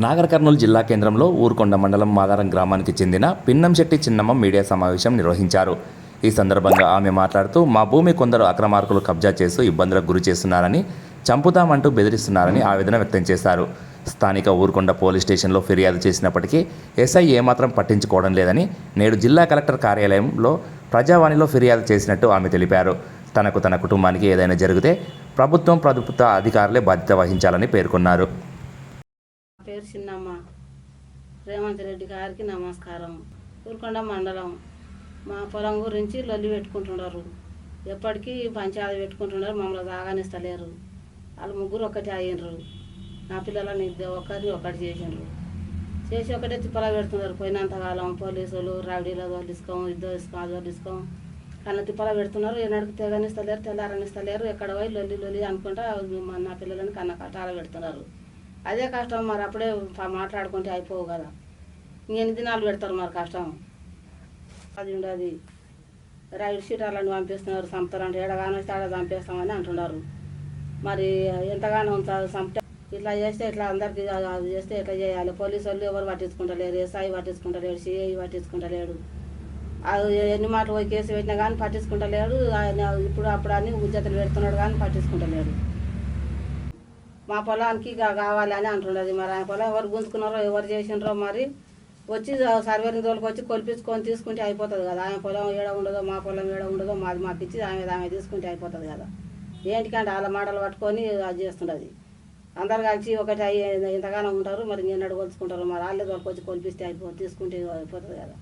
నాగర్ కర్నూలు జిల్లా కేంద్రంలో ఊరుకొండ మండలం మాదారం గ్రామానికి చెందిన పిన్నంశెట్టి చిన్నమ్మ మీడియా సమావేశం నిర్వహించారు. ఈ సందర్భంగా ఆమె మాట్లాడుతూ మా భూమి కొందరు అక్రమార్కులు కబ్జా చేస్తూ ఇబ్బందులకు గురి చేస్తున్నారని చంపుతామంటూ బెదిరిస్తున్నారని ఆవేదన వ్యక్తం చేశారు. స్థానిక ఊరుకొండ పోలీస్ స్టేషన్లో ఫిర్యాదు చేసినప్పటికీ ఎస్ఐ ఏమాత్రం పట్టించుకోవడం లేదని నేడు జిల్లా కలెక్టర్ కార్యాలయంలో ప్రజావాణిలో ఫిర్యాదు చేసినట్టు ఆమె తెలిపారు. తనకు తన కుటుంబానికి ఏదైనా జరిగితే ప్రభుత్వం ప్రభుత్వ అధికారులే బాధ్యత వహించాలని పేర్కొన్నారు. పేరు చిన్నమ్మ. రేవంత్ రెడ్డి గారికి నమస్కారం. ఊరుకొండ మండలం. మా పొలం గురించి లొల్లి పెట్టుకుంటున్నారు. ఎప్పటికీ పంచాయతీ పెట్టుకుంటున్నారు మమ్మల్ని తాగానిస్తలేరు వాళ్ళు ముగ్గురు ఒకటి అయ్యిండ్రు. నా పిల్లలని ఇద్దరు ఒకరిని ఒకటి చేసిండ్రు. చేసి ఒకటే తిప్పలా పెడుతున్నారు. పోయినంతకాలం పోలీసులు రౌడీలో తోలిసుకోం ఇద్దరు ఇసుకోం అది తోలిసుకోం కళ్ళ తిప్పలా పెడుతున్నారు. ఏనాడికి తెగనిస్తలేరు తెల్లారనిస్తలేరు. ఎక్కడ పోయి లొల్లి లొల్లి అనుకుంటా మా నా పిల్లలని కన్న కట్టాల పెడుతున్నారు. అదే కష్టం మరి అప్పుడే మాట్లాడుకుంటే అయిపోవు కదా. ఇంకెన్ని దినాలు పెడతారు మరి కష్టం? అది ఉండదు. రైడ్ షీటర్లను పంపిస్తున్నారు చంపుతారంటే. ఏడగానో ఆడ చంపేస్తామని అంటున్నారు. మరి ఎంతగానో చ- సంపట ఇట్లా చేస్తే ఇట్లా అందరికీ అది చేస్తే ఎట్లా చేయాలి. పోలీసు వాళ్ళు ఎవరు పట్టించుకుంటలేరు. ఎస్ఐ పట్టించుకుంటలేడు. సిఐ పట్టించుకుంటలేడు. అది ఎన్ని మాటలు పోయి కేసు పెట్టినా కానీ పట్టించుకుంటలేడు. ఇప్పుడు అప్పుడు అన్ని ఉద్యతలు పెడుతున్నాడు కానీ పట్టించుకుంటలేడు. మా పొలానికి కావాలని కావాలి అని అంటున్నది. మరి ఆయన పొలం ఎవరు గుంజుకున్నారో ఎవరు చేసినారో మరి వచ్చి సర్వేని రోజులకు వచ్చి కొలిపించుకొని తీసుకుంటే అయిపోతుంది కదా. ఆయన పొలం ఏడ ఉండదో మా పొలం ఏడ ఉండదో మాది మాకు ఇచ్చి ఆమె ఆమె తీసుకుంటే అయిపోతుంది కదా. ఏంటికంటే వాళ్ళ మాటలు పట్టుకొని అది చేస్తుండది. అందరు కలిసి ఒకటి అయ్యి ఇంతగానో ఉంటారు మరి నిన్నడు కొలుచుకుంటారు. మరి వాళ్ళే తోలుకొచ్చి కొలిపిస్తే అయిపో తీసుకుంటే అయిపోతుంది కదా.